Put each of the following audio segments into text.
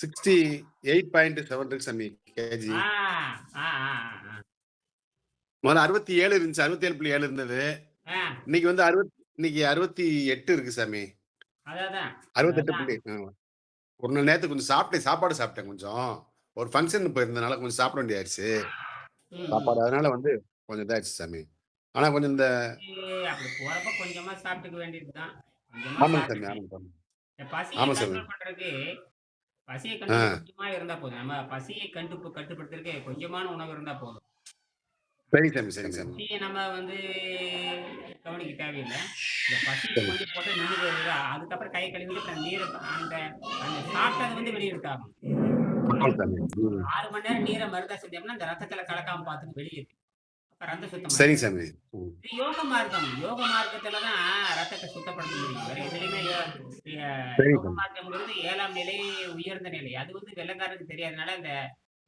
Sixty eight point seven இருக்கு சாமி KG முதல்ல அறுபத்தி ஏழு இருந்துச்சு அறுபத்தி ஏழு புள்ளி ஏழு இருந்தது. இன்னைக்கு வந்து அறுபத்தி இன்னைக்கு அறுபத்தி எட்டு இருக்கு சாமி. அறுபத்தெட்டு. புள்ளி. ஒரு நாள் நேரத்துக்கு கொஞ்சம் சாப்பிட்டேன் சாப்பாடு சாப்பிட்டேன் கொஞ்சம். ஒரு ஃபங்க்ஷன் போயிருந்தனால கொஞ்சம் சாப்பிட வேண்டியாயிருச்சு. சாப்பாடு அதனால வந்து கொஞ்சம் இதாயிருச்சு சாமி. ஆனா கொஞ்சம் இந்த போறப்ப கொஞ்சமா சாப்பிட்டுக்க வேண்டியதுதான். ஆமாங்க சாமி ஆமாங்க சாமி. ஆமா சாமி. பசியை கொஞ்சமா இருந்தா போதும். நம்ம பசியை கண்டு கட்டுப்படுத்துறதுக்கு கொஞ்சமான உணவு இருந்தா போதும். சரி சாமி சரி சாமி பசியை நம்ம வந்து கவனிக்க தேவையில்லை. இந்த பசியை கொஞ்சம் போட்டு நின்று அதுக்கப்புறம் கை கழுவிட்டு நீரை அந்த அந்த சாப்பிட்டது வந்து வெளியெடுத்தாகும். ஆறு மணி நேரம் நீரை மருந்தா செஞ்சோம்னா இந்த ரத்தத்துல கலக்காம பார்த்துட்டு அப்ப ரத்த சுத்தம் சரிங்க சாமி. யோக மார்க்கம் யோக மார்க்கத்துல தான் ரத்தத்தை சுத்தப்படுத்த முடியும். வேற எதுலையுமே சரி யோக மார்க்கம்ங்கிறது ஏழாம் நிலை உயர்ந்த நிலை. அது வந்து வெள்ளக்காரருக்கு தெரியாதனால இந்த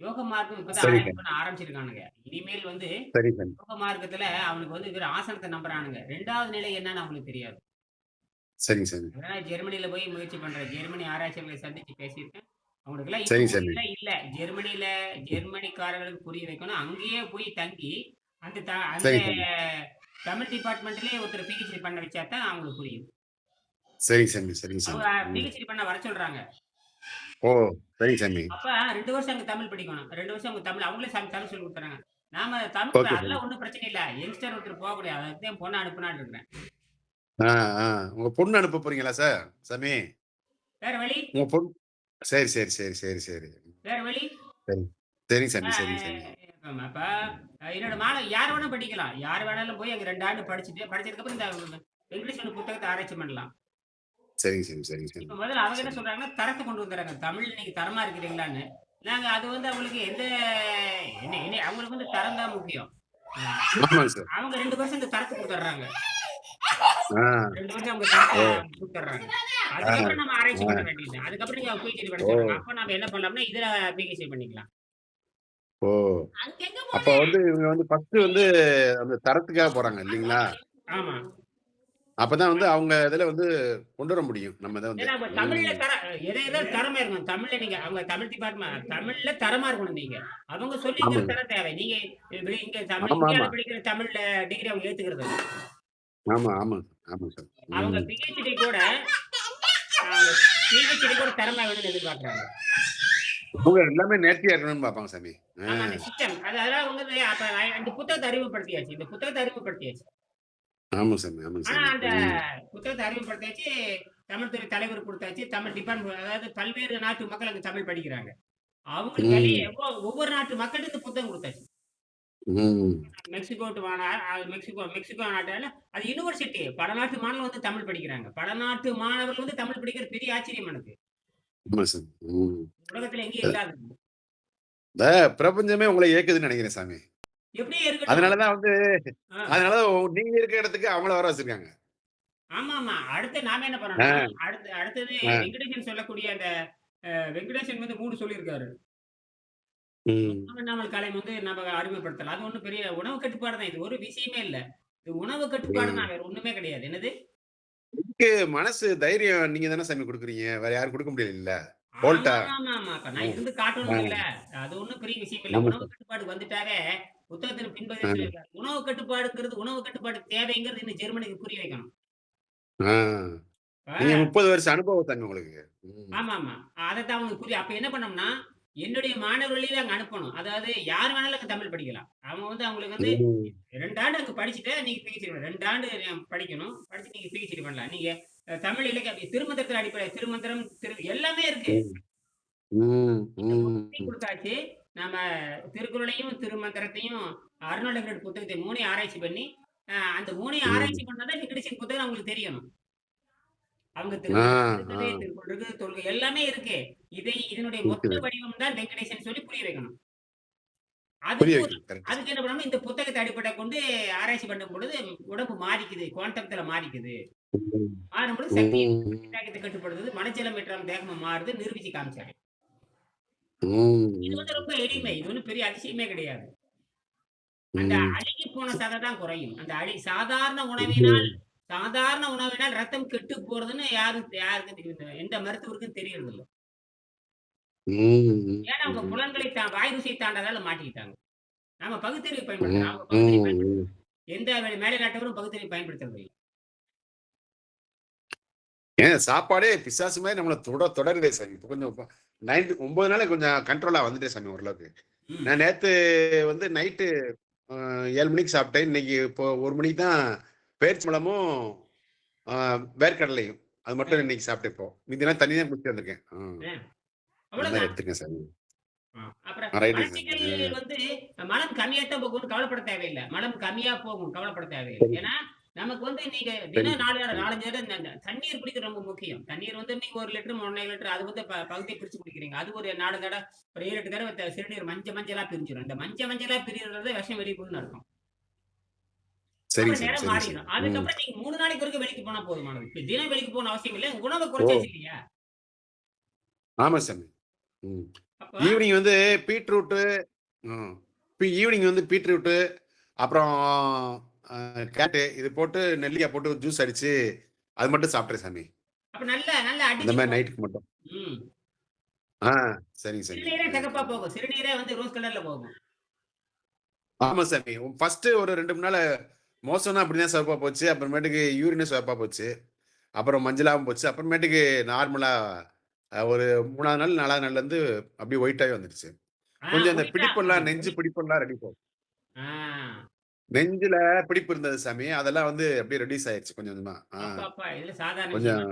யோக மார்க்கம் சரி இப்பதான் ஆரம்பிச்சிருக்கானுங்க. இனிமேல் வந்து சரி யோக மார்க்கத்துல அவனுக்கு வந்து வெறும் ஆசனத்தை நம்புறானுங்க. ரெண்டாவது நிலை என்னன்னு அவங்களுக்கு தெரியாது. சரிங்க அதனால ஜெர்மனில போய் முயற்சி பண்றேன் ஜெர்மனி ஆராய்ச்சியாளர்களை சந்திச்சு பேசியிருக்கேன் அவங்களுக்கு எல்லாம் சரி இல்ல. ஜெர்மனில ஜெர்மனிக்காரர்களுக்கு புரிய வைக்கணும். அங்கேயே போய் தங்கி அந்த அந்த சரி தமிழ் டிபார்ட்மெண்ட்லயே ஒருத்தர் பிஹெச்டி பண்ண வச்சா தான் அவங்களுக்கு புரியும். சரிங்க சாமி சரிங்க சாமி. பிஹெச்டி பண்ண வர சொல்றாங்க. ஓ சரிங்க சாமி அப்ப ரெண்டு வருஷம் அங்க தமிழ் படிக்கணும். ரெண்டு வருஷம் அவங்க தமிழ் அவங்களே சம்- தமிழ் சொல்லி கொடுத்துறாங்க. நாம தமிழ் அதெல்லாம் ஒண்ணும் பிரச்சனை இல்ல. யங்ஸ்டர் ஒருத்தர் போக கூடாது. அதுக்கு தான் பொண்ணு அனுப்புனான்னு இருக்கிறேன். உங்க பொண்ணு அனுப்ப போறீங்களா சார்? சாமி. வேற வழி? உங்க பொண்ணு சரி சரி சரி சரி சரி. வேற வழி? சரி சரிங்க சாமி சரிங்க சாமி ஆமா, அப்ப அஹ், என்னோட மாணவ யார் வேணா படிக்கலாம். யார் வேணாலும் போய் அங்க ரெண்டு ஆண்டு படிச்சுட்டு படிச்சதுக்கு அப்புறம் இந்த இங்கிலீஷ் ஒன்று புத்தகத்தை ஆராய்ச்சி பண்ணலாம். சரிங்க சாமி சரிங்க சாமி இப்ப முதல்ல அவங்க என்ன சொல்றாங்கன்னா தரத்தை கொண்டு வந்துடுறாங்க. தமிழ் நீங்க தரமா இருக்கிறீங்களான்னு. நாங்க அது வந்து அவங்களுக்கு எந்த என்ன என்ன அவங்களுக்கு வந்து தரம் தான் முக்கியம். சார். அவங்க ரெண்டு வருஷம் இந்த தரத்தை கொடுத்துட்றாங்க. ஆ. ரெண்டு வருஷம் அவங்க தரத்தை கொடுத்துட்றாங்க. அதுக்கப்புறம் நம்ம ஆராய்ச்சி பண்ண வேண்டியது அதுக்கப்புறம் நீங்க பிஹெச்டி படிச்சிருக்காங்க. அப்ப நம்ம என்ன பண்ணலாம்னா இதுல பிஹெச்டி பண்ணிக்கலாம். ஓ. அப்ப வந்து இவங்க வந்து ஃபர்ஸ்ட் வந்து அந்த தரத்துக்காக போறாங்க இல்லைங்களா? ஆமா. அப்பதான் வந்து அவங்க இதுல வந்து கொண்டு வர முடியும். நம்ம இதை வந்து. ஏன்னா இப்ப தமிழ்ல தர எதை எதோ தரமா இருக்கணும்? தமிழ்ல நீங்க அவங்க தமிழ் டிபார்ட்மெண்ட் தமிழ்ல தரமா இருக்கணும் நீங்க. அவங்க சொல்லி ஆமாங்க. தர தேவை. நீங்க இப்படி இங்க தமிழ் ஆமா. படிக்கிற தமிழ்ல டிகிரி அவங்க ஏத்துக்கிறது இல்ல. ஆமா ஆமா ஆமா சார். அவங்க. பிஹெச்டி கூட பிஹெச்டி கூட திறமை வேணும்னு எதிர்பார்க்கறாங்க. அவங்க எல்லாமே நேர்த்தியா இருக்கணும்னு பாப்பாங்க சாமி. ஆமா சிஸ்டம். அது அதெல்லாம் வந்து இந்த புத்தகத்தை அறிமுகப்படுத்தியாச்சு. இந்த புத்தகத்தை அறிமுகப்படுத்தியாச்சு. ஆமா சாமி ஆனா சாமி. அந்த. புத்தகத்தை அறிமுகப்படுத்தியாச்சு. தமிழ் துறை தலைவர் கொடுத்தாச்சு. தமிழ் டிபார்ட்மெண்ட் அதாவது பல்வேறு நாட்டு மக்கள் அங்க தமிழ் படிக்கிறாங்க. அவங்களுக்கு ஒவ்வொரு நாட்டு மக்களுக்கு இந்த புத்தகம் கொடுத்தாச்சு. மெக்சிகோ டு மெக்சிகோ மெக்சிகோ நாட்டுல அது யுனிவர்சிட்டி பல நாட்டு மாணவர்கள் வந்து தமிழ் படிக்கிறாங்க. பல நாட்டு மாணவர்கள் வந்து தமிழ் படிக்கிறது பெரிய ஆச்சரியம் எனக்கு. இந்த பிரபஞ்சமே உங்களை இயக்குதுன்னு நினைக்கிறேன் சாமி. அதனாலதான் வந்து உ- நீங்க இருக்க இடத்துக்கு அவங்கள வர வச்சிருக்காங்க. ஆமா ஆமா அடுத்து நாம என்ன பண்ணணும்? அடுத்து அடுத்தது. வெங்கடேசன் சொல்லக்கூடிய அந்த வெங்கடேசன் வந்து மூணு சொல்லியிருக்காரு. ம். உணவு காலை வந்து நம்ம அறிமுகப்படுத்தலாம் அது ஒண்ணும் பெரிய உணவு கட்டுப்பாடு தான் இது ஒரு விஷயமே இல்ல. இது உணவு கட்டுப்பாடு தான் வேற ஒண்ணுமே கிடையாது. என்னது? இதுக்கு மனசு தைரியம் நீங்க தானே சாமி கொடுக்குறீங்க? வேற யாரும் கொடுக்க முடியல இல்ல? போல்ட்டா? ஆமா, ஆமா, ஆமா. அப்ப நான் இருந்து காட்டணும் இல்ல அது ஒண்ணும் பெரிய விஷயம் இல்ல. உணவு கட்டுப்பாடு வந்துட்டாவே புத்தகத்தில். சொல்லியிருக்காரு. உணவு கட்டுப்பாடுங்கிறது உணவு கட்டுப்பாடு தேவைங்கிறது இன்னும் ஜெர்மனிக்கு புரிய வைக்கணும். நீங்க முப்பது வருஷம் அனுபவம் சாமி உங்களுக்கு. ஆமா ஆமா அவனுக்கு புரியும் அப்ப என்ன பண்ணோம்னா என்னுடைய மாணவர்களையும் அங்க அனுப்பணும். அதாவது யார் வேணாலும் அங்க தமிழ் படிக்கலாம். அவங்க வந்து அவங்களுக்கு வந்து. ரெண்டு ஆண்டு அங்க படிச்சுட்டு நீங்க பிஹெச்டி பண்ணலாம். ரெண்டு ஆண்டு படிக்கணும் படிச்சு நீங்க பிஹெச்டி பண்ணலாம். நீங்க தமிழ் இலக்கிய திருமந்திரத்தில் அடிப்படை திருமந்திரம் திரு எல்லாமே இருக்கு. கொடுத்தாச்சு நாம திருக்குறளையும் திருமந்திரத்தையும் அருணாளகர் புத்தகத்தை மூணையும் ஆராய்ச்சி பண்ணி அந்த மூணையும். ஆராய்ச்சி பண்ணாதான் நிகழ்ச்சியின் புத்தகம் அவங்களுக்கு தெரியணும். அவங்க. திருக்குறள் தொல்கை எல்லாமே இருக்கு. இதை இதனுடைய மொத்த. வடிவம் தான் வெங்கடேசன் சொல்லி புரிய வைக்கணும். அதுக்கு என்ன பண்ணணும்? இந்த புத்தகத்தை அடிப்படை கொண்டு ஆராய்ச்சி பண்ணும் பொழுது உடம்பு மாறிக்குது குவாண்டத்துல மாறிக்குது. மாறும் பொழுது சக்தி கட்டுப்படுத்துது மனச்சலம் மீட்டரம் தேகமும் மாறுது நிரூபிச்சு காமிச்சாரு. இது வந்து ரொம்ப எளிமை இது ஒன்றும் பெரிய அதிசயமே கிடையாது. அந்த அழுகி போன சதை தான் குறையும். அந்த அழி சாதாரண உணவினால் சாதாரண உணவினால் ரத்தம் கெட்டு போறதுன்னு யாரும் யாருக்கும் தெரியும் எந்த மருத்துவருக்கும் தெரியறது இல்ல ஏன்னா அவங்க புலன்களை தா வாய் ருசியை தாண்டாதால மாட்டிக்கிட்டாங்க. நாம பகுத்தறிவு பயன்படுத்துறோம். ம், அவங்க பகுத்தறிவு ம், பயன்படுத்தல. ம். எந்த மேலை நாட்டவரும் பகுத்தறிவு பயன்படுத்துறது. ஏன் சாப்பாடே பிசாசு மாரி நம்மள தொட தொடருதே சாமி. இப்ப கொஞ்சம் 9 9 நாளா கொஞ்சம் கண்ட்ரோலா வந்துட்டேன் சாமி ஓரளவுக்கு. நான் நேத்து வந்து நைட்டு 7 மணிக்கு சாப்பிட்டேன். இன்னைக்கு இப்போ 1 மணிக்கு தான் பேரிச்சம்பழமும், வேர்க்கடலையும். அது மட்டும் சரி. இன்னைக்கு சாப்பிட்டேன் இப்போ. மீதிலாம் தண்ணி தான் குடிச்சிட்டு வந்திருக்கேன். மலச்சிக்கல் ம். வந்து மலம் கம்மியாத்தான் போகும்னு கவலைப்பட தேவையில்ல. மலம் கம்மியா போகும். கவலைப்பட தேவையில்ல. சரி. ஏன்னா, நமக்கு வந்து நீங்க சரி. தினம் 4 ம். 4, 5 தடவ இந்த தண்ணீர் குடிக்கிறது ரொம்ப முக்கியம். தண்ணீர் வந்து நீங்க 1 லிட்டர், 1 1/2 லிட்டர் அது வந்து ப பகுதியா பிரிச்சு குடிக்கிறீங்க. அது ஒரு 4 தடவ, ஒரு 7, 8 தடவ த சிறுநீர் மஞ்ச மஞ்சளா பிரிஞ்சிரும். இந்த மஞ்ச மஞ்சளா பிரியறதுல விஷம் வெளிய போகுதுன்னு அர்த்தம். சரிங்க சாமி. மாறிடும். அதுக்கப்புறம் நீங்க 3 நாளைக்கு ஒருக்க வெளிக்கு போனா போதுமானது. இப்ப தினம் வெளிக்கு போகணும்னு அவசியம் இல்ல. உணவ! குறைச்சாச்சு இல்லையா? ஆமா சாமி. ஈவினிங் வந்து பீட்ரூட்டு ஈவினிங் வந்து பீட்ரூட்டு, அப்புறம் அ கேரட்டு இது போட்டு நெல்லிக்காய் போட்டு ஜூஸ் அடிச்சு, அது மட்டும் சாப்பிட்றேன் சாமி. அப்ப நல்ல நல்லா மாரி போகும். நைட்டுக்கு மட்டும். ஆ சரிங்க சாமி. சிறுநீரே. ஆமா சாமி. ஃபர்ஸ்ட்டு ஒரு 2 3 நாள் மோசம்னா அப்படிதான் சிவப்பா போச்சு. அப்புறமேட்டுக்கு யூரினும் சிவப்பா போச்சு. அப்புறம் மஞ்சளாவும் போச்சு. அப்புறமேட்டுக்கு நார்மலா ஒரு 3வது நாள், 4வது நாள்லருந்து அப்படியே ஒயிட்டாவே வந்துருச்சு. கொஞ்சம் அந்த பிடிப்பெல்லாம். நெஞ்சு பிடிப்பெல்லாம் ரெடி போகும். நெஞ்சுல பிடிப்பு இருந்தது சாமி. அதெல்லாம் வந்து அப்படியே ரெடியூஸ் ஆயிருச்சு கொஞ்சம் கொஞ்சமா. கொஞ்சம்?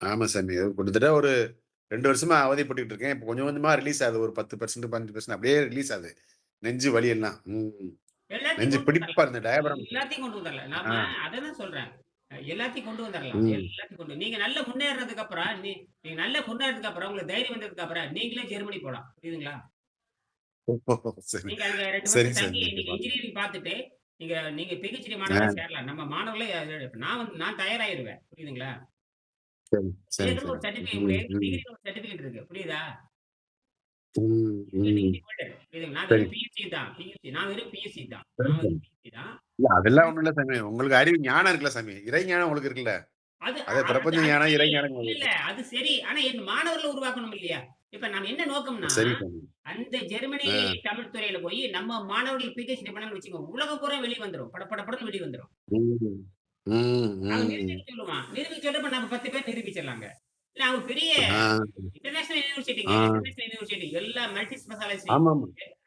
ஆமா சாமி. கிட்டத்தட்ட ஒரு 2 வருஷமா அவதிப்பட்டுட்டு இருக்கேன். இப்ப கொஞ்சம் கொஞ்சமா ரிலீஸ் ஆகுது. ஒரு 10% 15% அப்படியே ரிலீஸ் ஆகுது. நெஞ்சு வலி எல்லாம். எல்லாத்தையும் நெஞ்சு கொண்டு பிடிப்பா வந்துரலாம். இருந்த டயபிராம். எல்லாத்தையும் கொண்டு வந்துரலாம். நாம ஆ. அததான் சொல்றேன். எல்லாத்தையும் கொண்டு வந்துரலாம். ம். எல்லாத்தையும் கொண்டு நீங்க நல்லா முன்னேறுனதுக்கு அப்புறம், நீ நீங்க நல்லா முன்னேறதுக்கு அப்புறம், உங்களுக்கு தைரியம் வந்ததுக்கு அப்புறம், நீங்களே ஜெர்மனி போலாம். புரியுதுங்களா? நீங்க அங்க 2 வருஷம். தங்கி நீங்க. இன்ஜினியரிங் பார்த்துட்டு, நீங்க நீங்க பிஹெச்டி ஆ. மாணவரா சேரலாம். நம்ம மாணவர்களே நான் வந்து நான் தயாராயிருவேன். புரியுதுங்களா? ஒரு. சர்டிபிகேட் ஒரு சர்டிபிகேட் இருக்கு. புரியுதா? ம், ம். நான் சரி. வெறும் பிஎஸ்சி தான். பிஎஸ்சி நான் வெறும் பிஎஸ்சி தான். சரி நான் சாமி. வெறும் பிஎஸ்சி தான். இல்ல அதெல்லாம் ஒண்ணும் இல்ல சாமி. உங்களுக்கு அறிவு ஞானம் இருக்குல்ல சாமி. இறை ஞானம் உங்களுக்கு இருக்குல்ல. அது அதே அது பிரபஞ்ச அது ஞானம், சரி. இறை ஞானம் இல்ல, உங்களுக்கு இல்ல. இருக்கு. அது சரி. ஆனா என் மாணவர்கள உருவாக்கணும் இல்லையா? இப்ப நம்ம என்ன நோக்கம்னா, சரி சாமி. அந்த ஜெர்மனி ஆ. தமிழ் துறையில போய் நம்ம மாணவர்கள் பிஹெச்டி பண்ணான்னு வச்சுக்கோங்க. உலகம் பூரா வெளிய வந்துரும். பட பட படன்னு வெளிய வந்துரும். ம். ம், அவன் ம். நிரூபிக்க சொல்லுவான். நிரூபிக்க சொல்றப்ப நம்ம 10 பேர் நிரூபிச்சிடலாங்க. அவங்க பெரிய. இன்டர்நேஷனல் யூனிவர்சிட்டிங்க. International university. எல்லா மல்டி.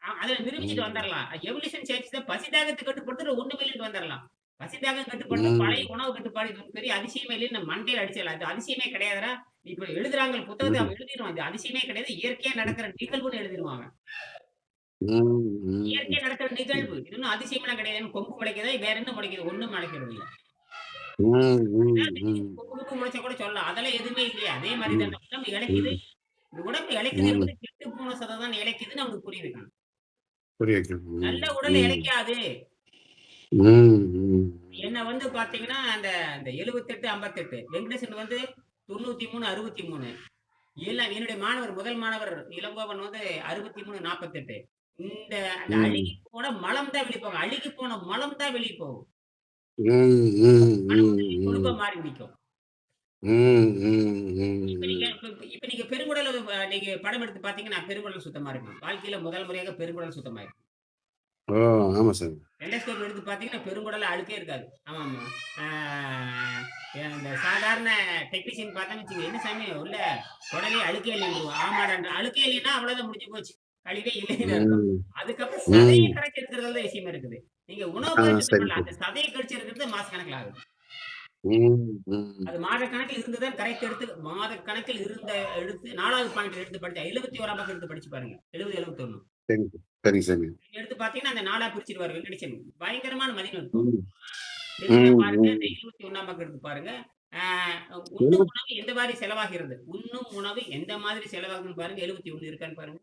அ அதுல நிரூபிச்சுட்டு ம். வந்துரலாம். எவல்யூஷன் தான் பசி தாகத்த கட்டுப்படுத்துற ஒண்ணுமே இல்லன்னு வந்துரலாம். பசி தாகம் கட்டுப்படுத்த பழைய. உணவு கட்டுப்பாடு பெரிய அதிசயமே இல்லன்னு நம்ம மண்டையில அடிச்சிடலாம். அது அதிசயமே கிடையாதுடா. இப்ப எழுதுறாங்க புத்தகத்த. அவன் எழுதிருவான். இது அதிசயமே கிடையாது. இயற்கையா நடக்கிற நிகழ்வுன்னு எழுதிருவான் அவன். இயற்கையா. நடக்கிற நிகழ்வு. இது அதிசயம்லாம் கிடையாது. கொம்பு முளைக்குதா? வேற என்ன முளைக்குது? ஒண்ணும் முளைக்கிறது இல்ல. முளைச்சா கூட சொல்லலாம். அதெல்லாம் எதுவுமே இல்லையே. அதே மாரி தான். இந்த உடம்பு. இந்த. என்பது கெட்டு போன சதை தான் இளைக்குதுன்னு அவனுக்கு புரிய வைக்கணும். நல்ல உடல் ம். என்ன வந்து பார்த்தீங்கன்னா, அந்த அந்த 78, 58 வெங்கடேசன் வந்து 93, 63 எல்லாம் என்னுடைய மாணவர் முதல் மாணவர் இளங்கோவன் வந்து 63, 48 இந்த அந்த ம். அழுகி போன மலம் தான் வெளிய போகும். அழுகி போன மலம் தான் வெளிய போகும். மாறி நிக்கும். ம், ம், இப்ப நீங்க பெருங்குடல் நீங்க படம் எடுத்து பார்த்தீங்கன்னா, பெருங்குடல் சுத்தமா இருக்கும். வாழ்க்கையில முதல் முறையாக பெருங்குடல் சுத்தமா இருக்கும். ஓ! ஆமா எடுத்து பார்த்தீங்கன்னா, பெருங்குடல்ல அழுக்கே இருக்காது. ஆமாமா. ஆ இந்த சாதாரண டெக்னீஷியன் பார்த்தோம்னு வச்சுக்கங்க, "என்ன சாமி உள்ள குடலே அழுக்கே இல்லைன்றுவான்." ஆமாடான்ட்டு. அழுக்கே இல்லைன்னா அவ்வளோதான் முடிஞ்சு போச்சு. கழிவே இல்லைன்னு. ம். அதுக்கப்புறம் சதைய. கரைச்சு எடுக்கிறதுல தான் விஷயம் இருக்குது. நீங்க உணவு. அந்த சதைய கடிச்சு எடுக்கிறது மாசக்கணக்குல ஆகுது. ம், ம். அது மாதக்கணக்கில் இருந்து தான் கரைத்து எடுத்து மாதக்கணக்கில் இருந்த எடுத்து 4வது பாயிண்ட் எடுத்து படிச்சா 71ஆம் பக்கம் எடுத்து படிச்சு பாருங்க. 70, 71 சரிங்க. சரிங்க சாமி. எடுத்து பார்த்தீங்கன்னா, அந்த 4ஆ பிரிச்சுருவாரு வெங்கடேசன். பயங்கரமான மதிநுட்பம். ம். தெளிவா ம், பாருங்க. அந்த ம். 21ஆம் பக்கம் எடுத்து பாருங்க. உண்ணும் எழுபத் உணவு எந்த மாதிரி செலவாகிறது? உண்ணும் உணவு எந்த மாதிரி செலவாகுதுன்னு பாருங்க. 71 இருக்கான்னு பாருங்க.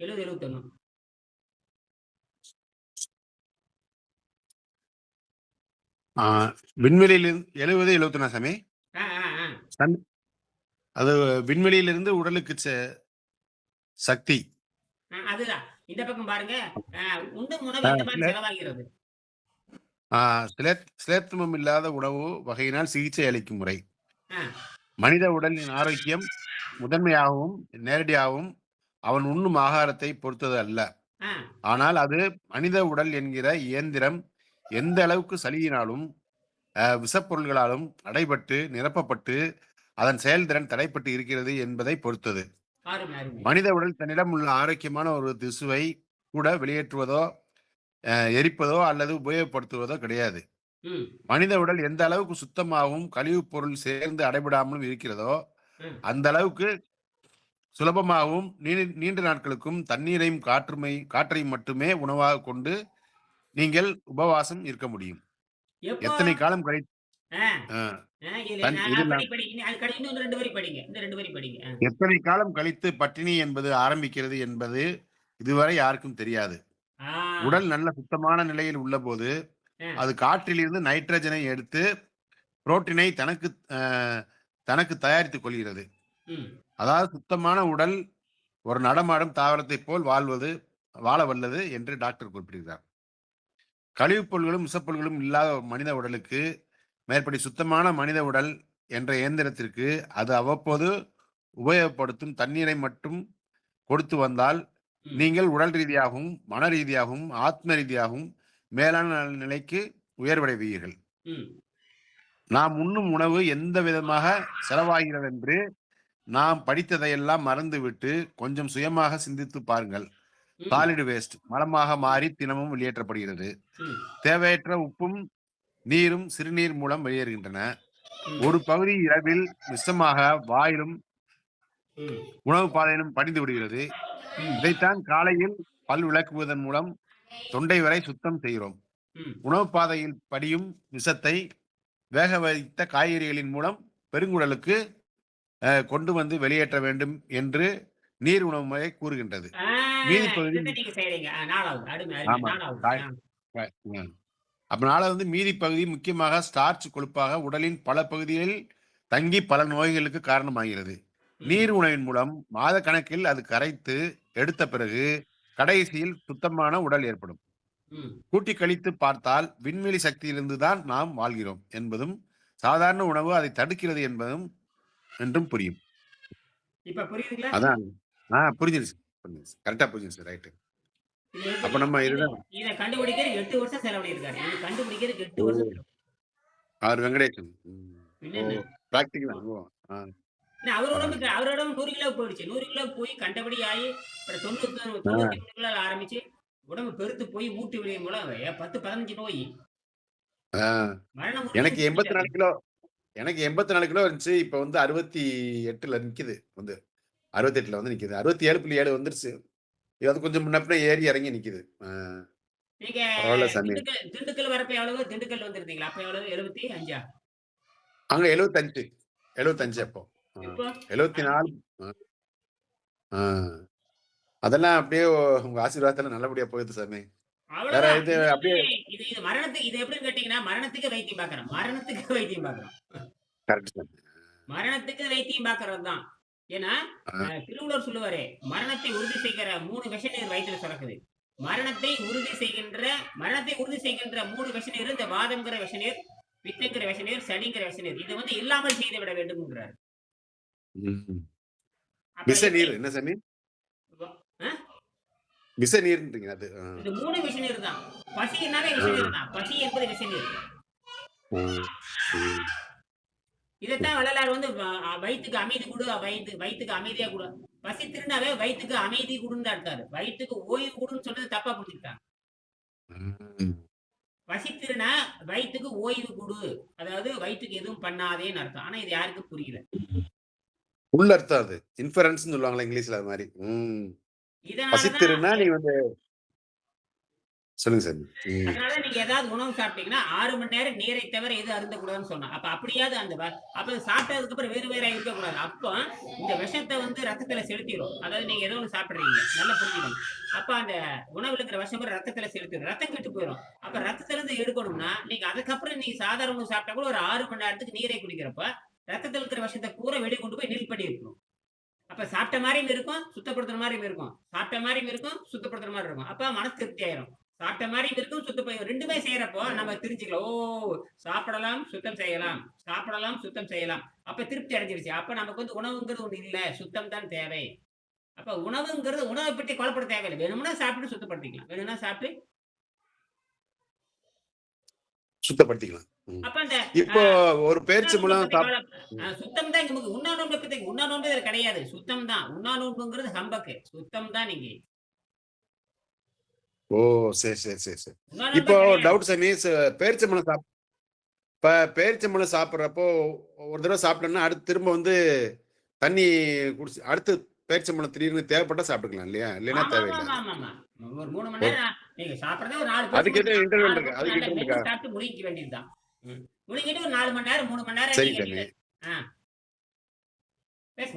70, 71 ஆ விண்வெளியிலிருந்து 70, 71 சாமி? அது விண்வெளியிலிருந்து உடலுக்கு சக்தி. அதுதான். இந்த பக்கம் பாருங்க. உண்ணும் உணவு சிலேத்துமம் இல்லாத உணவு வகையினால் சிகிச்சை அளிக்கும் முறை. மனித உடலின் ஆரோக்கியம் முதன்மையாகவும் நேரடியாகவும் அவன் உண்ணும் ஆகாரத்தை பொறுத்தது அல்ல ஆனால் அது மனித உடல் என்கிற இயந்திரம் எந்த அளவுக்கு சளியினாலும் விஷப்பொருள்களாலும் அடைபட்டு நிரப்பப்பட்டு அதன் செயல்திறன் தடைப்பட்டு இருக்கிறது என்பதை பொறுத்தது. மனித உடல் தன்னிடம் உள்ள ஆரோக்கியமான ஒரு திசுவை கூட வெளியேற்றுவதோ எரிப்பதோ அல்லது உபயோகப்படுத்துவதோ கிடையாது. மனித உடல் எந்த அளவுக்கு சுத்தமாகவும் கழிவுப் பொருள் சேர்ந்து அடைபடாமலும் இருக்கிறதோ. அந்த அளவுக்கு சுலபமாகவும் நீண்ட நாட்களுக்கும் தண்ணீரையும் காற்றுமை காற்றையும் மட்டுமே உணவாக கொண்டு நீங்கள் உபவாசம் இருக்க முடியும். எத்தனை காலம் கழி. எத்தனை காலம் கழித்து பட்டினி என்பது ஆரம்பிக்கிறது என்பது இதுவரை யாருக்கும் தெரியாது. உடல் நல்ல சுத்தமான நிலையில் உள்ளபோது ஆ. அது காற்றிலிருந்து நைட்ரஜனை எடுத்து புரோட்டீனை தனக்கு தனக்கு தயாரித்துக் கொள்கிறது. அதாவது சுத்தமான உடல் ஒரு நடமாடும் தாவரத்தைப் போல் வாழ்வது வாழ வல்லது என்று டாக்டர் குறிப்பிடுகிறார். கழிவுப் பொருள்களும் விஷப்பொருள்களும் இல்லாத மனித உடலுக்கு மேற்படி சுத்தமான மனித உடல் என்ற இயந்திரத்திற்கு அது அவ்வப்போது உபயோகப்படுத்தும் தண்ணீரை மட்டும் கொடுத்து வந்தால். நீங்கள் உடல் ரீதியாகவும் மன ரீதியாகவும் ஆத்ம ரீதியாகவும் மேலான நிலைக்கு உயர்வடைவீர்கள். நாம் உண்ணும் உணவு எந்த விதமாக செலவாகிறது என்று நாம் படித்ததையெல்லாம் மறந்துவிட்டு கொஞ்சம் சுயமாக சிந்தித்து பாருங்கள். சாலிட் வேஸ்ட் மலமாக மாறி தினமும் வெளியேற்றப்படுகிறது. தேவையற்ற உப்பும் நீரும் சிறுநீர் மூலம் வெளியேறுகின்றன. ஒரு பகுதி இரவில் விஷமாக வாயிலும் உணவு பாதையிலும் படிந்து விடுகிறது. இதைத்தான் காலையில் பல் விளக்குவதன் மூலம் தொண்டை வரை சுத்தம் செய்கிறோம். உணவு பாதையில் படியும் விஷத்தை வேக வைத்த காய்கறிகளின் மூலம் பெருங்குடலுக்கு அஹ், கொண்டு வந்து வெளியேற்ற வேண்டும் என்று நீர் உணவு முறை கூறுகின்றது. ஆ, மீதி பகுதி- அதனால வந்து மீதி பகுதி முக்கியமாக ஸ்டார்ச் கொழுப்பாக உடலின் பல பகுதிகளில் தங்கி பல நோய்களுக்கு காரணமாகிறது. நீர் உணவின் மூலம் மாத கணக்கில் அது கரைத்து எடுத்த பிறகு கடைசியில் சுத்தமான உடல் ஏற்படும். கூட்டி கழித்து பார்த்தால் விண்வெளி சக்தியிலிருந்து தான் நாம் வாழ்கிறோம் என்பதும் சாதாரண உணவு அதை தடுக்கிறது என்பதும் என்றும் புரியும். இப்ப புரியுதுங்களா? அதான். ஆ புரிஞ்சிருச்சு புரிஞ்சிருச்சு. கரெக்டா புரிஞ்சிருச்சு ரைட்டு. அப்ப நம்ம இது- இதுதான். இதை கண்டுபிடிக்கிறதுக்கு எட்டு வருஷம் செலவழியிருக்காரு இது கண்டுபிடிக்கிறதுக்கு எட்டு. வருஷம். அவர் வெங்கடேசன்? பிராக்டிக்கல் அனுபவம் ஆ. என்ன, அவர் உடம்புக்கு அவர் உடம்பு நூறு கிலோ போயிடுச்சு. நூறு கிலோ போய் கண்டபடி ஆகி தொண்ணூத்தி தொண்ணூத்தி மூணு கிலோ ஆரம்பிச்சு உடம்பு பெருத்து போய் மூட்டு விளையும் மூலம் பத்து பதினஞ்சு நோய். எனக்கு எண்பத்தி நாலு கிலோ எனக்கு எண்பத்தி நாலு கிலோ இருந்துச்சு. இப்ப வந்து அறுபத்தி எட்டுல நிக்குது வந்து. அறுபத்தி எட்டுல வந்து நிக்குது. அறுபத்தி ஏழு புள்ளி ஏழு வந்துருச்சு. இது வந்து கொஞ்சம் முன்ன பின்ன ஏறி இறங்கி சாமி. திண்டுக்கல் வரப்ப எவ்வளவு? திண்டுக்கல் வந்திருந்தீங்களா? அப்ப எவ்வளவு? எழுபத்தி அஞ்சா? அங்க எழுபத்தஞ்சு எழுபத்தஞ்சு அப்போ. எழுபத்தி நாலு. அதெல்லாம் அப்படியே உங்க ஆசீர்வாதத்துல நல்லபடியா போகுது சாமி. வேற இது அப்படியே இது இது மரணத்துக்கு இது எப்படின்னு கேட்டீங்கன்னா மரணத்துக்கு வைத்தியம் பாக்குறோம் மரணத்துக்கு வைத்தியம் பாக்குறோம் கரெக்ட் மரணத்துக்கு வைத்தியம் பாக்குறது தான் ஏன்னா திருவள்ளுவர் சொல்லுவாரு மரணத்தை உறுதி செய்கிற மூணு விஷநீர் வயிற்றுல சுரக்குது. மரணத்தை உறுதி செய்கின்ற மரணத்தை உறுதி செய்கின்ற மூணு விஷநீர் இந்த வாதம்ங்கிற விஷநீர் பித்தங்கிற விஷநீர் சனிங்கிற விஷநீர் இதை வந்து இல்லாமல் செய்து விட வேண்டும்ங்கிறார். விஷ நீர் என்ன சாமி? விஷ நீர்ன்றீங்க அது. இது மூணு விஷநீர் தான். பசினாவே விஷநீர் தான். பசி என்பது விஷநீர். ம். இதைத்தான் வள்ளலார் வந்து வயிற்றுக்கு அமைதி கொடு வயிற்று வயிற்றுக்கு அமைதியா கொடு. பசி திருநாவே வயிற்றுக்கு அமைதி கொடுன்னு இருக்காரு வயிற்றுக்கு ஓய்வு கொடுன்னு சொன்னது தப்பா புரிஞ்சுக்கிட்டாங்க. திருநா வயிற்றுக்கு ஓய்வு கொடு. அதாவது வயிற்றுக்கு எதுவும் பண்ணாதேன்னு அர்த்தம். ஆனா இது யாருக்கும் புரியல. உள்ள அர்த்தம் அது. இன்ஃபரன்ஸ் சொல்லுவாங்களா இங்கிலீஷ்ல அது மாதிரி. பசித்திருன்னா நீ வந்து சொல்லுங்க சார். அதனால நீங்க ஏதாவது உணவு சாப்பிட்டீங்கன்னா ஆறு மணி நேரம் நீரை தவிர எதுவும் அருந்தக்கூடாதுன்னு சொன்னா அப்ப அப்படியாவது அந்த அப்ப சாப்பிட்டதுக்கு அப்புறம் வேறு வேற இருக்கக்கூடாது. அப்போ இந்த விஷத்தை வந்து ரத்தத்துல செலுத்திடும் அதாவது நீங்க ஏதோ ஒன்று சாப்பிடுறீங்க. நல்லா புரிஞ்சுக்கணும். அப்ப அந்த உணவுல இருக்கிற விஷம் கூட ரத்தத்துல செலுத்திடும் ரத்தம் கெட்டு போயிடும் அப்ப ரத்தத்துல இருந்து எடுக்கணும்னா நீங்க அதுக்கப்புறம் நீங்க சாதாரண உணவு சாப்பிட்டா கூட ஒரு ஆறு மணி நேரத்துக்கு நீரை குடிக்கிறப்ப ரத்தத்துல இருக்கிற விஷத்தை பூரா வெளியே கொண்டு போய் நில் பண்ணி இருக்கணும். அப்ப சாப்பிட்ட மாதிரியும் இருக்கும் சுத்தப்படுத்துற மாதிரியும் இருக்கும். சாப்பிட்ட மாதிரியும் இருக்கும் சுத்தப்படுத்துற மாதிரி இருக்கும். அப்ப மனசு திருப்தி ஆயிரும். சாப்பிட்ட மாதிரி இருக்கும் சுத்தம் போய் ரெண்டுமே செய்யறப்போ நம்ம தெரிஞ்சுக்கலாம். ஓ சாப்பிடலாம் சுத்தம் செய்யலாம். சாப்பிடலாம் சுத்தம் செய்யலாம். அப்ப திருப்தி அடைஞ்சிருச்சு. அப்ப நமக்கு வந்து உணவுங்கிறது ஒண்ணு இல்ல. சுத்தம் தான் தேவை. அப்ப உணவுங்கிறது உணவை பற்றி கொலைப்பட தேவையில்லை. வேணும்னா சாப்பிட்டு சுத்தப்படுத்திக்கலாம். வேணும்னா சாப்பிட்டு சுத்தப்படுத்திக்கலாம். இப்போ ஒரு பேரிச்சம்பழம் சாப் சுத்தம் தான் நமக்கு உண்ணா நோன்பு உண்ணா நோன்பு கிடையாது. சுத்தம் தான். உண்ணா நோன்புங்கிறது ஹம்பக்கு. சுத்தம் தான் நீங்க ஓ சரி சரி சரி சரி இப்போ. டவுட் சாமி பேரிச்சம்பழம் சாப் இப்ப பேரிச்சம்பழம் சாப்பிட்றப்போ ஒரு தடவை சாப்பிட்டோம்னா அடுத்து திரும்ப வந்து தண்ணி குடிச்சு அடுத்து பேரிச்சம்பழம் திடீர்னு தேவைப்பட்டா சாப்பிட்டுக்கலாம் இல்லையா இல்லைன்னா தேவையில்லை அதுக்கு எதுவும் நாலு இருக்கா? அதுக்கு மென்னு இருக்கா? சாப்பிட்டு முழுங்கிக்க வேண்டியதுதான் ம். முழுங்கிட்டு ஒரு நாலு மணி நேரம் மூணு மணி நேரம் சரி சாமி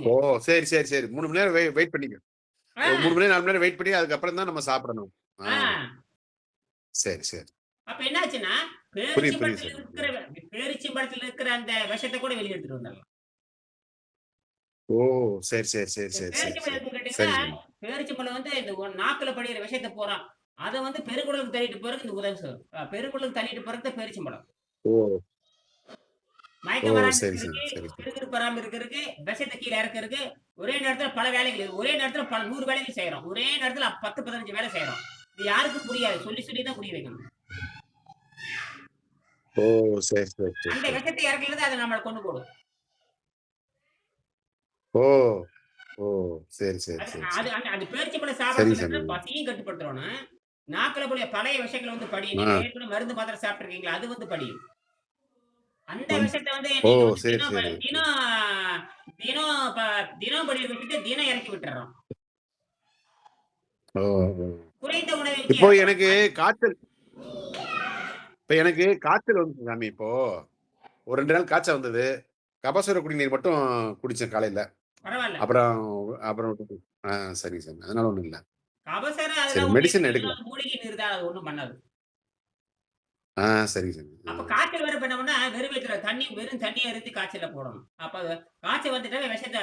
ஓ சரி சரி சரி மூணு மணி நேரம் வெயிட் பண்ணிக்க மூணு மணி நேரம் நாலு மணி நேரம் வெயிட் பண்ணி அதுக்கப்புறம் தான் நம்ம சாப்பிடணும். சரி சரி. அப்ப என்னாச்சுன்னா பேரிச்சம்பழத்துல. இருக்கிற பேரிச்சம்பழத்துல இருக்கிற அந்த விஷத்தை கூட வெளியே எடுத்துட்டு வந்துடலாம். ஓ சரி சரி சரி சரி சரி பேரிச்சம்பழம் சரி. சரி வந்து இந்த நாக்குல படிக்கிற விஷயத்தை போறான். அதை வந்து பெருங்குடலுக்கு தள்ளிட்டு போறதுக்கு இந்த உதவி அஹ் பெருங்குடலுக்கு தள்ளிட்டு போறது பேரிச்சம்பழம் ஓ. மயக்கம் வராம சரி, இருக்கிறதுக்கு சரி, சரி. விஷத்தை கீழே இறக்கிறதுக்கு ஒரே நேரத்துல பல வேலைகள். ஒரே நேரத்துல பல நூறு வேலைகள் செய்யறோம் ஒரே நேரத்துல பத்து பதினஞ்சு வேலை செய்யறோம் இது யாருக்கும் புரியாது. சொல்லி சொல்லி தான் புரிய வைக்கணும். ஓ சரி சரி அந்த. விஷத்தை இறக்கிறது அதை நம்மளை கொண்டு போடும். ஓ ஓ சரி சரி சரி அது அந்த- அது பேரிச்சம்பழம் சரி சாப்பிடுறது பசியும் கட்டுப்படுத்துறோம்னா நாக்கில போல பழைய விஷயங்களை வந்து படி. ஆ. நீங்க ஏற்கனவே மருந்து மாத்திரை சாப்பிட்டுருக்கீங்களா? அது வந்து படியும் அந்த விஷயத்தை வந்து தினம் தினம் தினம் படி விட்டுட்டு தினம் இறக்கி விட்டுறோம். இப்போ. எனக்கு காய்ச்சல். இப்போ எனக்கு காய்ச்சல் வந்து சாமி இப்போ ஒரு ரெண்டு நாள் காய்ச்சல் வந்தது. கபசுர குடிநீர் மட்டும் குடிச்சேன் காலையில. அப்புறம் அப்புறம். ஆ சரி சாமி அதனால ஒண்ணும் இல்ல. சரி மெடிசன் எடுக்கலாம் மூலிகை நீர் தான் அது ஒண்ணும் பண்ணாது. ஆ சரி ஆ. அப்ப காய்ச்சல் வர பண்ணோம்னா வெறும் வயிற்றுல தண்ணி வெறும் தண்ணியை இருந்து காய்ச்சல போடணும். அப்ப காய்ச்சல் வந்துட்டாவே விஷத்தை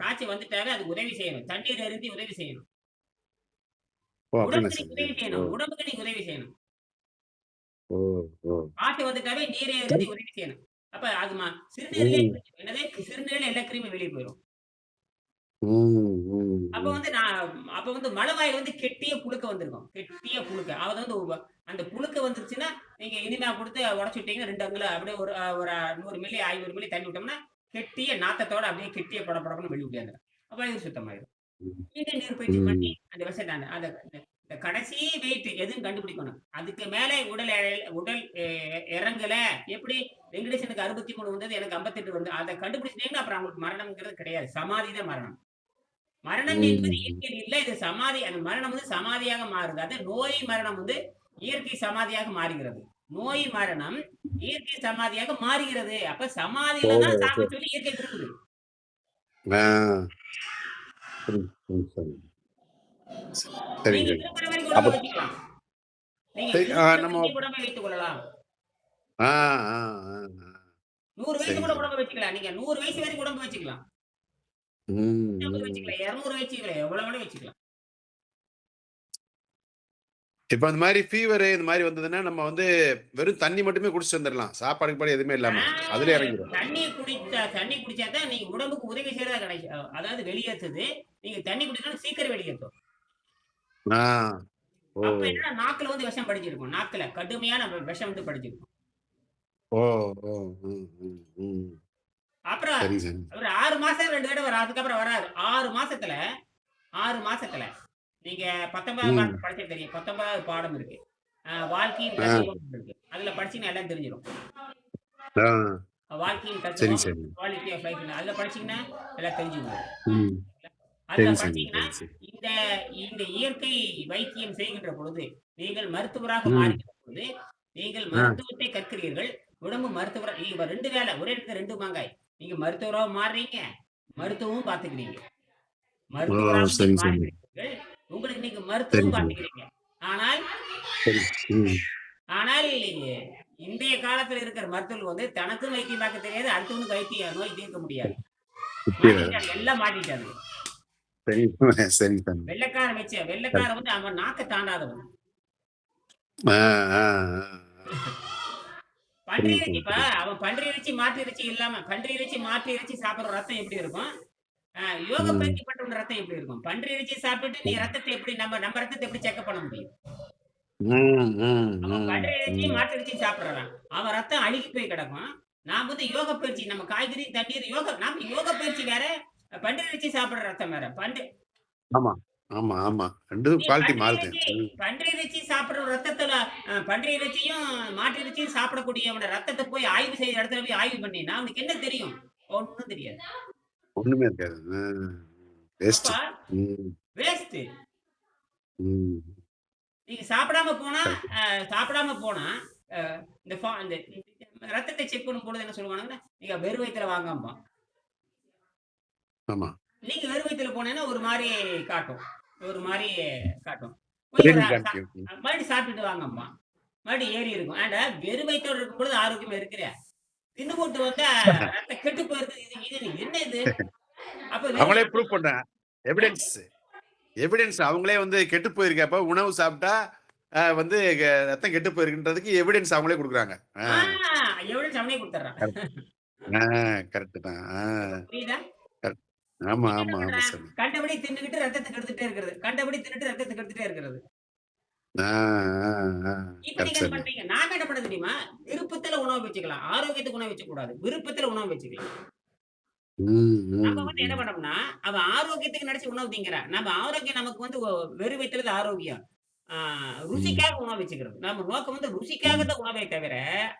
காய்ச்சல் வந்துட்டாவே அது உதவி செய்யணும். தண்ணீர் இருந்து உதவி செய்யணும். உடம்புக்கு உதவி செய்யணும். உடம்புக்கு நீ உதவி செய்யணும். காய்ச்சல் வந்துட்டாவே நீரை இருந்து உதவி செய்யணும். அப்ப அது மா- சிறுநீரிலே என்னதே? சிறுநீரில் எல்லா கிருமி வெளியே போயிடும் அப்ப. வந்து நான் அப்ப வந்து மலவாயில் வந்து கெட்டிய புழுக்க வந்திருக்கும். கெட்டிய புழுக்க. அது வந்து அந்த புழுக்க வந்துருச்சுன்னா நீங்க இனிமே கொடுத்து உடச்சு விட்டீங்கன்னா ரெண்டு அங்குல அப்படியே ஒரு ஒரு நூறு மில்லி ஐநூறு மில்லி தண்ணி விட்டோம்னா கெட்டிய நாத்தத்தோட அப்படியே கெட்டிய பட படப்படன்னு வெளியே விட்டியாந்துடும் அப்ப இது சுத்தமாயிடும் ம். மீண்டும் நீர் பயிற்சி பண்ணி ம். அந்த விஷயத்தை அந்த அந்த- இந்த- இந்த கடைசி வெயிட் எதுன்னு கண்டுபிடிக்கணும். அதுக்கு மேலே உடல் உடல் இறங்கல. எப்படி? வெங்கடேசனுக்கு அறுபத்தி மூணு வந்தது எனக்கு ஐம்பத்தெட்டு வந்து அதை கண்டுபிடிச்சிட்டீங்கன்னா அப்புறம் அவங்களுக்கு மரணம்ங்கிறது கிடையாது. சமாதி தான் மரணம். மரணம் என்பது. இயற்கையில் இல்லை இது சமாதி அந்த மரணம் வந்து சமாதியாக மாறுது. அது நோய் மரணம் வந்து இயற்கை சமாதியாக மாறுகிறது. நோய் மரணம் இயற்கை சமாதியாக மாறுகிறது. அப்ப சமாதியில தான் சொல்லி இயற்கை விரும்புது ஆ புரியுது புரியுது சாமி சரி. நீங்க சரி விரும்புற மாதிரி அப்ப உடம்ப வச்சுக்கலாம் நீங்க சரி, ஆ, விரும்புற நம்ம. நூறு வயசு கூட உடம்ப வச்சுக்கலாம். நீங்க நூறு வயசு வரைக்கும் உடம்ப வச்சுக்கலாம். இருநூறு வச்சுக்கலாம். எவ்வளவு வேணா வச்சுக்கலாம். இப்ப இந்த மாதிரி ஃபீவர் இந்த மாதிரி வந்ததுன்னா நம்ம வந்து வெறும் தண்ணி மட்டுமே குடிச்சிட்டு வந்துடலாம் சாப்பாடு பாடு எதுவுமே இல்லாம. அதுல இறங்கிடும் தண்ணி குடிச்சா தண்ணி குடிச்சாதான் நீங்க உடம்புக்கு உதவி செய்யறதா கிடைக்கும். அதாவது வெளியேற்றுது நீங்க தண்ணி குடிக்கணும் சீக்கிரம் வெளியேற்றும் அப்ப என்னன்னா நாக்குல வந்து விஷம் படிச்சிருக்கும் நாக்குல கடுமையான விஷம் வந்து படிச்சிருக்கும் அப்புறம் ஒரு ஆறு மாசம் ரெண்டு தடவை அதுக்கப்புறம் வராது. ஆறு மாசத்துல ஆறு மாசத்துல நீங்க பத்தொன்பதாவது பாடம் படிச்சா தெரியும். பத்தொன்பதாவது பாடம் இருக்கு. வாழ்க்கையின் ஆ. தத்துவம் இருக்கு. அதுல படிச்சீங்கன்னா எல்லாம் தெரிஞ்சிடும் வாழ்க்கையின் தத்துவம் குவாலிட்டி ஆஃப் லைஃப் அதுல படிச்சீங்கன்னா எல்லாம் தெரிஞ்சுக்கணும் அதுல படிச்சீங்கன்னா இந்த இந்த இயற்கை வைத்தியம் செய்கின்ற பொழுது நீங்கள் மருத்துவராக மாறுகின்ற பொழுது நீங்கள் மருத்துவத்தை கற்கிறீர்கள். உடம்பு மருத்துவரா நீங்க ரெண்டு வேலை ஒரே இடத்துல ரெண்டு மாங்காய். நீங்க மருத்துவராக மாறுறீங்க. மருத்துவமும் பாத்துக்கிறீங்க ஓ உங்களுக்கு நீங்க மருத்துவம் பாத்துக்கிறீங்க ஆனால் ஆனால் இன்றைய காலத்துல இருக்கிற மருத்துவர்கள் வந்து தனக்கும் வைத்தியம் பார்க்க தெரியாது அடுத்தவனுக்கு வைத்தியம் நோய் தீர்க்க முடியாது. எல்லாம் மாட்டிட்டாங்க. வெள்ளைக்காரன் வச்ச வெள்ளைக்காரன் வந்து அவன் நாக்க தாண்டாதவன். பன்றி இறைச்சி. அவன் பன்றி இறைச்சி மாட்டு இறைச்சி இல்லாம பன்றி இறைச்சி மாட்டு இறைச்சி சாப்பிடுற ரத்தம் எப்படி இருக்கும்? யோக. பயிற்சி பண்ற ரத்தம் எப்படி இருக்கும்? பன்றி இறைச்சி சாப்பிட்டுட்டு நீ ரத்தத்தை எப்படி நம்ம நம்ம ரத்தத்தை எப்படி செக் பண்ண முடியும்? அவன் பன்றி இறைச்சி. மாட்டு இறைச்சி சாப்பிடுறான் அவன் ரத்தம் அழுகி போய் கிடக்கும். நாம வந்து யோக பயிற்சி நம்ம காய்கறி தண்ணீர் யோக நாம யோக பயிற்சி வேற பன்றி இறைச்சி சாப்பிடுற ரத்தம் வேற பன்றி ஆமா ஆமா ஆமா. ரெண்டு நீ குவாலிட்டி மாறுது. பன்றி இறைச்சி சாப்பிடுற ரத்தத்துல பன்றி இறைச்சியும் மாட்டு இறைச்சியும் சாப்பிடக்கூடியவன ரத்தத்தை போய் ஆய்வு செய்யற இடத்துல போய் ஆய்வு பண்ணினா அவனுக்கு என்ன தெரியும்? ஒண்ணும் தெரியாது. ஒண்ணுமே இருக்காது. வேஸ்ட் அப்ப ம். நீங்க சாப்பிடாம போனா சாப்பிடாம போனா இந்த ஃபா- இந்த ரத்தத்தை செக் பண்ணும் பொழுது என்ன சொல்லுவாங்கன்னா நீங்க வெறும் வயித்துல வாங்காம ஆமா. நீங்க வெறும் வயித்துல போனீங்கன்னா ஒரு மாதிரி காட்டும். ஒரு மாதிரி காட்டும். கொஞ்சம் காமிக்கும். மறுபடியும் சாப்பிட்டுட்டு வாங்கம்மா. மறுபடியும் ஏறி இருக்கும். ஏன்டா வெறும் இருக்கும் பொழுது ஆரோக்கியமா இருக்கிற தின்னு போட்டு வந்தா கெட்டு போயிருக்கு இது என்ன இது? அவங்களே ப்ரூவ் பண்றாங்க எவிடன்ஸ் எவிடன்ஸ் அவங்களே வந்து கெட்டு போயிருக்கப்ப உணவு சாப்பிட்டா வந்து ரத்தம் கெட்டு போயிருக்குன்றதுக்கு எவிடன்ஸ் அவங்களே கொடுக்குறாங்க. எவ்வளவு சமனே கொடுத்துட்றான். கரெக்ட். தான். புரியுதா? ஆமா ஆமா ஆமா கண்டபடி தின்னுகிட்டு ரத்தத்துக்கு எடுத்துட்டே இருக்கிறது. கண்டபடி தின்னுட்டு ரத்தத்துக்கு எடுத்துட்டே இருக்கிறது. ஆ, ஆ, ஆ. இப்ப கரெக்ட் நீங்க என்ன பண்றீங்க? நாம என்ன பண்ண தெரியுமா? விருப்பத்துல உணவு வச்சுக்கலாம். ஆரோக்கியத்துக்கு உணவு வச்சுக்க கூடாது விருப்பத்துல உணவு வச்சுக்கலாம். ம், ம், நம்ம வந்து என்ன ம். பண்ணோம்னா அவன் ஆரோக்கியத்துக்கு நினைச்சு உணவு திங்கிறான் நம்ம ஆரோக்கியம் நமக்கு வந்து ஒ- வெறு வயிற்றுல ஆரோக்கியம். ஆஹ் ருசிக்காக உணவு வச்சுக்கிறது. நம்ம நோக்கம் வந்து ருசிக்காக தான் உணவை தவிர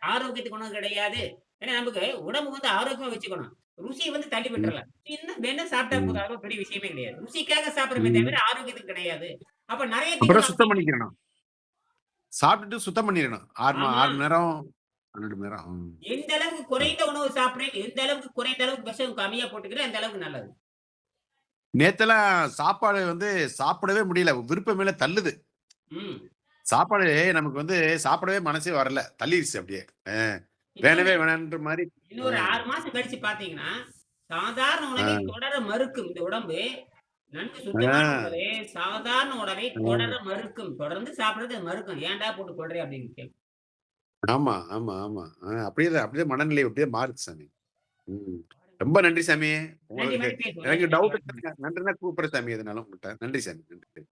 ஆரோக்கியத்துக்கு உணவு கிடையாது. ஏன்னா நமக்கு உடம்பு வந்து ஆரோக்கியமா வச்சுக்கணும். ருசியை வந்து தள்ளி விட்டுறலாம். என்ன வேணா சாப்பிட்டா ம். போதும் பெரிய விஷயமே கிடையாது. ருசிக்காக சாப்பிடுறமே ம். தவிர ஆரோக்கியத்துக்கு கிடையாது. அப்ப நிறைய அப்புறம். சுத்தம் பண்ணிக்கிறணும். சாப்பிட்டுட்டு சுத்தம் பண்ணிடணும் ஆறு. ஆறு நேரம் பன்னெண்டு மணி நேரம். எந்த அளவுக்கு குறைந்த உணவு சாப்பிடுறேன் எந்த அளவுக்கு குறைந்த அளவுக்கு விஷம் கம்மியா போட்டுக்கிறேன் அந்த அளவுக்கு நல்லது. நேத்தெல்லாம் சாப்பாடு வந்து சாப்பிடவே முடியல. விருப்பமே தள்ளுது. ம். சாப்பாடு நமக்கு வந்து சாப்பிடவே மனசே வரல. தள்ளிடுச்சு அப்படியே. வேணவே வேணான்ற மாதிரி. இன்னொரு ஆறு மாசம் கழிச்சு பாத்தீங்கன்னா சாதாரண உணவை தொடர மறுக்கும் இந்த உடம்பு. நன்கு சுத்தமான. உணவை சாதாரண உணவை தொடர மறுக்கும். தொடர்ந்து சாப்பிடுறது மறுக்கும். ஏன்டா போட்டு கொள்றே அப்படின்னு கேள்வி. ஆமா ஆமா ஆமா. அப்படியே அப்படியே மனநிலை அப்படியே மாறுது சாமி. ரொம்ப நன்றி சாமி. உங்களுக்கு எனக்கு டவுட் நன்றினா கூப்பிடுறேன் சாமி எதுனாலும் உங்கள்கிட்ட நன்றி சாமி. நன்றி.